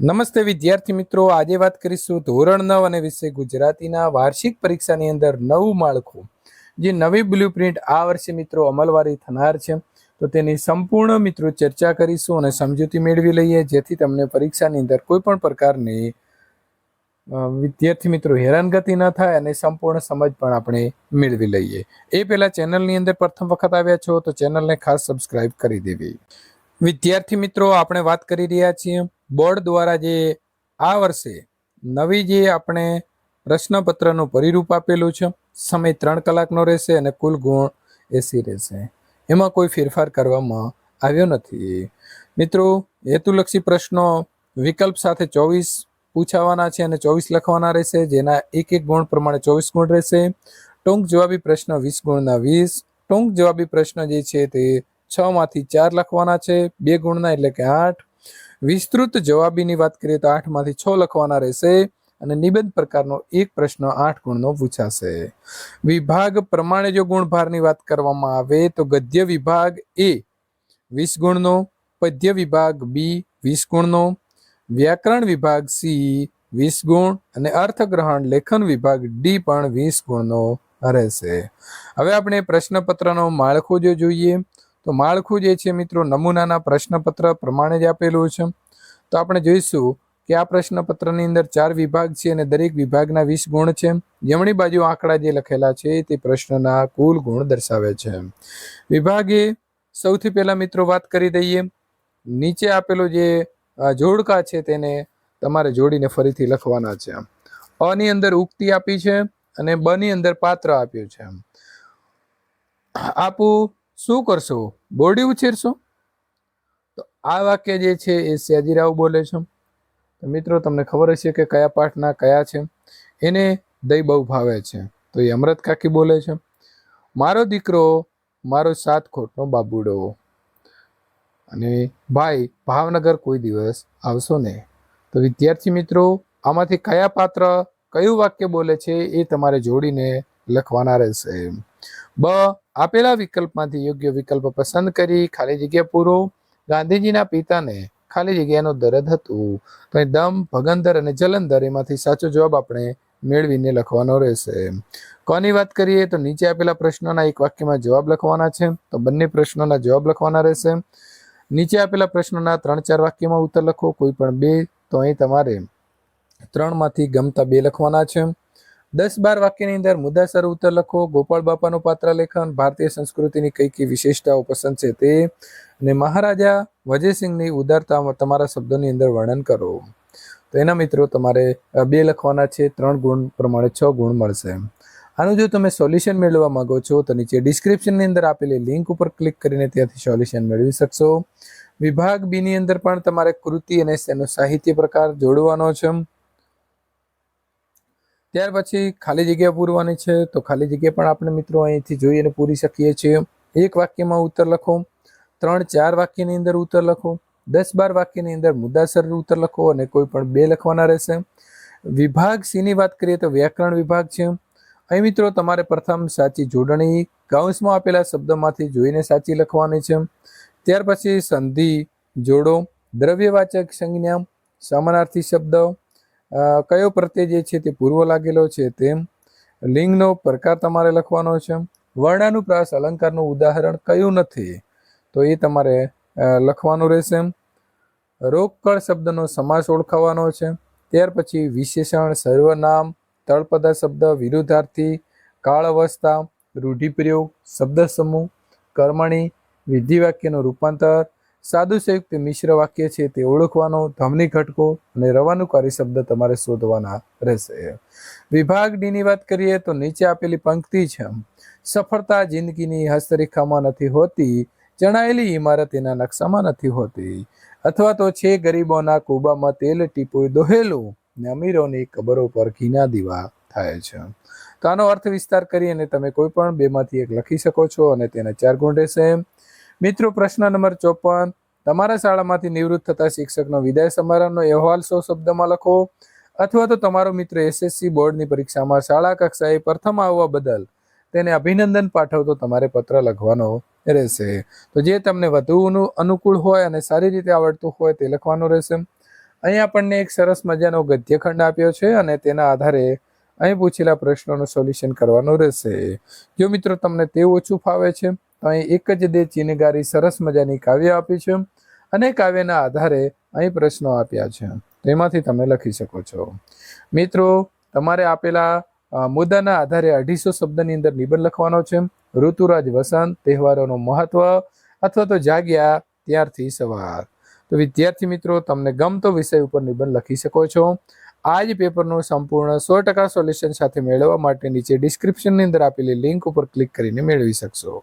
નમસ્તે વિદ્યાર્થી મિત્રો, આજે વાત કરીશું ધોરણ નવ અને વિષય ગુજરાતીના વાર્ષિક પરીક્ષાની અંદર નવું માળખું. જે નવી બ્લુપ્રિન્ટ આ વર્ષે મિત્રો અમલવારી થનાર છે. તો તેની સંપૂર્ણ મિત્રો ચર્ચા કરીશું અને સમજૂતી મેળવી લઈએ. જેથી તમને પરીક્ષાની અંદર કોઈ પણ પ્રકારની વિદ્યાર્થી મિત્રો હેરાનગતિ ન થાય અને સંપૂર્ણ સમજ પણ આપણે મેળવી લઈએ. એ પહેલાં ચેનલની અંદર પ્રથમ વખત આવ્યા છો તો ચેનલને ખાસ સબસ્ક્રાઇબ કરી દેવી. વિદ્યાર્થી મિત્રો, આપણે વાત કરી રહ્યા છીએ બોર્ડ દ્વારા જે આ વર્ષે નવી જે આપણે પ્રશ્નપત્રનું પરિરૂપ આપેલું છે, સમય ત્રણ કલાકનો રહેશે અને કુલ ગુણ એસી રહેશે. એમાં કોઈ ફેરફાર કરવામાં આવ્યો નથી. મિત્રો, હેતુલક્ષી પ્રશ્નો વિકલ્પ સાથે ચોવીસ પૂછાવાના છે અને ચોવીસ લખવાના રહેશે, જેના એક એક ગુણ પ્રમાણે ચોવીસ ગુણ રહેશે. ટૂંક જવાબી પ્રશ્ન વીસ ગુણના વીસ. ટૂંક જવાબી પ્રશ્ન જે છે તે છ માંથી ચાર લખવાના છે, બે ગુણના એટલે કે આઠ. વિસ્તૃત જવાબીની વાત કરીએ તો આઠમાંથી છ લખવાના રહેશે અને નિબંધ પ્રકારનો એક પ્રશ્ન આઠ ગુણનો પૂછાશે. વિભાગ પ્રમાણે જો ગુણભારની વાત કરવામાં આવે તો ગદ્ય વિભાગ એ વીસ ગુણનો, પદ્ય વિભાગ બી વીસ ગુણનો, વ્યાકરણ વિભાગ સી વીસ ગુણ અને અર્થગ્રહણ લેખન વિભાગ ડી પણ વીસ ગુણનો રહેશે. હવે આપણે પ્રશ્નપત્રનો માળખું જો જોઈએ તો માળખું જે છે મિત્રો નમૂનાના પ્રશ્નપત્ર પ્રમાણે જ આપેલું છે. તો આપણે જોઈશું કે આ પ્રશ્નપત્રની અંદર ચાર વિભાગ છે અને દરેક વિભાગના વીસ ગુણ છે. જમણી બાજુ આંકડા જે લખેલા છે તે પ્રશ્નના કુલ ગુણ દર્શાવે છે. વિભાગે સૌથી પહેલા મિત્રો વાત કરી દઈએ. નીચે આપેલો જે જોડકા છે તેને તમારે જોડીને ફરીથી લખવાના છે. અ ની અંદર ઉક્તિ આપી છે અને બ ની અંદર પાત્ર આપ્યું છે. આપું શું કરશો? બોડી ઉછેરશો? તો આ વાક્ય જે છે એ સયાજીરાવ બોલે છે. તો મિત્રો, તમને ખબર હશે કે કયા પાઠના કયા છે? એને દહીં બહુ ભાવે છે. તો એ અમૃત કાકી બોલે છે. મારો દીકરો મારો સાત ખોટનો બાબુડો. અને ભાઈ, ભાવનગર કોઈ દિવસ આવશો ને તો વિદ્યાર્થી મિત્રો, આમાંથી કયા પાત્ર કયું વાક્ય બોલે છે એ તમારે જોડીને લખવાના રહેશે. બ આપેલા વિકલ્પમાંથી યોગ્ય વિકલ્પ પસંદ કરી ખાલી જગ્યા પૂરો. ગાંધીજીના પિતાને ખાલી જગ્યાનો દર્દ હતું. તો દમ, ભગંદર અને જલંધર એમાંથી સાચો જવાબ આપણે મેળવીને લખવાનો રહેશે. કોની વાત કરીએ તો નીચે આપેલા પ્રશ્નોના એક વાક્યમાં જવાબ લખવાના છે. તો બંને પ્રશ્નોના જવાબ લખવાના રહેશે. નીચે આપેલા પ્રશ્નોના ત્રણ ચાર વાક્યમાં ઉત્તર લખો. કોઈ પણ બે, તો અહીં તમારે ત્રણમાંથી ગમતા બે લખવાના છે. દસ બાર વાક્યની અંદર મુદ્દાસર ઉત્તર લખો ગોપાળ બાપાનું પાત્ર લેખન, ભારતીય સંસ્કૃતિની કઈ કઈ વિશેષતાઓ પસંદ છે તે, અને મહારાજા વજયસિંહની ઉદારતા તમારા શબ્દોની અંદર વર્ણન કરો. તો એના મિત્રો તમારે બે લખવાના છે, ત્રણ ગુણ પ્રમાણે છ ગુણ મળશે. આનું જો તમે સોલ્યુશન મેળવવા માંગો છો, તો નીચે ડિસ્ક્રિપ્શનની અંદર આપેલી લિંક ઉપર ક્લિક કરીને ત્યાંથી સોલ્યુશન મેળવી શકશો. વિભાગ બીની અંદર પણ તમારે કૃતિ અને તેનો સાહિત્ય પ્રકાર જોડવાનો છે. ત્યાર પછી ખાલી જગ્યા પૂરવાની છે, તો ખાલી જગ્યા પણ આપણે મિત્રો અહીંથી જોઈ અને પૂરી શકીએ છીએ. એક વાક્યમાં ઉત્તર લખો, ત્રણ, ચાર વાક્યની અંદર ઉત્તર લખો, દસ, બાર વાક્યની અંદર મુદ્દાસર ઉત્તર લખો અને કોઈ પણ બે લખવાના રહેશે. વિભાગ સીની વાત કરીએ તો વ્યાકરણ વિભાગ છે. અહીં મિત્રો તમારે પ્રથમ સાચી જોડણી કૌંસમાં આપેલા શબ્દોમાંથી જોઈને સાચી લખવાની છે. ત્યાર પછી સંધિ, જોડો, દ્રવ્યવાચક સંજ્ઞા, સમાનાર્થી શબ્દ કયો પ્રત્યય જે છે તે પૂર્વ લાગેલો છે તેમ લિંગનો પ્રકાર તમારે લખવાનો છે. વર્ણાનુપ્રાસ અલંકારનું ઉદાહરણ કયું નથી તો એ તમારે લખવાનું રહેશે. રોકકળ શબ્દનો સમાસ ઓળખાવાનો છે. ત્યાર પછી વિશેષણ, સર્વનામ, તળપદા શબ્દ, વિરુદ્ધાર્થી કાળ અવસ્થા રૂઢિપ્રયોગ શબ્દ સમૂહ કર્મણી વિધિ વાક્યનું રૂપાંતર સાદુ સંયુક્ત મિશ્ર વાક્ય છે તે ઓળખવાનો, ધમની ઘટકો અને રવાનુકારી શબ્દ તમારે શોધવાના રહેશે. વિભાગ ડીની વાત કરીએ તો નીચે આપેલી પંક્તિ છે, સફળતા જિંદગીની હસ્તરેખામાં નથી હોતી, જણાયેલી ઇમારત એના નકશામાં નથી હોતી. અથવા તો છે, ગરીબોના કુબામાં તેલ ટીપુ દોહેલું ને અમીરોની કબરો પર ઘીના દીવા થાય છે. તો આનો અર્થ વિસ્તાર કરી અને તમે કોઈ પણ બેમાંથી એક લખી શકો છો અને તેના ચાર ગુણ રહેશે. મિત્રો, પ્રશ્ન નંબર ચોપન. તમારા શાળામાંથી નિવૃત્ત થતા શિક્ષકનો વિદાય સમારંભનો અહેવાલ સો શબ્દમાં લખો. અથવા તો તમારો મિત્ર એસએસસી બોર્ડની પરીક્ષામાં શાળા કક્ષાએ પ્રથમ આવવા બદલ તેને અભિનંદન પાઠવતો તમારે પત્ર લખવાનો રહેશે. તો જે તમને વધુ અનુકૂળ હોય અને સારી રીતે આવડતું હોય તે લખવાનું રહેશે. અહીં આપણને એક સરસ મજાનો ગદ્યખંડ આપ્યો છે અને તેના આધારે અહીં પૂછેલા પ્રશ્નોનું સોલ્યુશન કરવાનું રહેશે. જો મિત્રો, તમને તે ઓછું ફાવે છે તો અહીં એક જ દે ચીનગારી સરસ મજાની કાવ્ય આપી છે અને કાવ્યના આધારે અહીં પ્રશ્નો આપ્યા છે. તેમાંથી તમે લખી શકો છો. મિત્રો, તમારે આપેલા મુદ્દાના આધારે અઢીસો શબ્દની અંદર નિબંધ લખવાનો છે. ઋતુરાજ વસંત, તહેવારોનું મહત્વ અથવા તો જાગ્યા ત્યારથી સવાર. તો વિદ્યાર્થી મિત્રો, તમને ગમતો વિષય ઉપર નિબંધ લખી શકો છો. આ જ પેપરનું સંપૂર્ણ સો ટકા સોલ્યુશન સાથે મેળવવા માટે નીચે ડિસ્ક્રિપ્શનની અંદર આપેલી લિંક ઉપર ક્લિક કરીને મેળવી શકશો.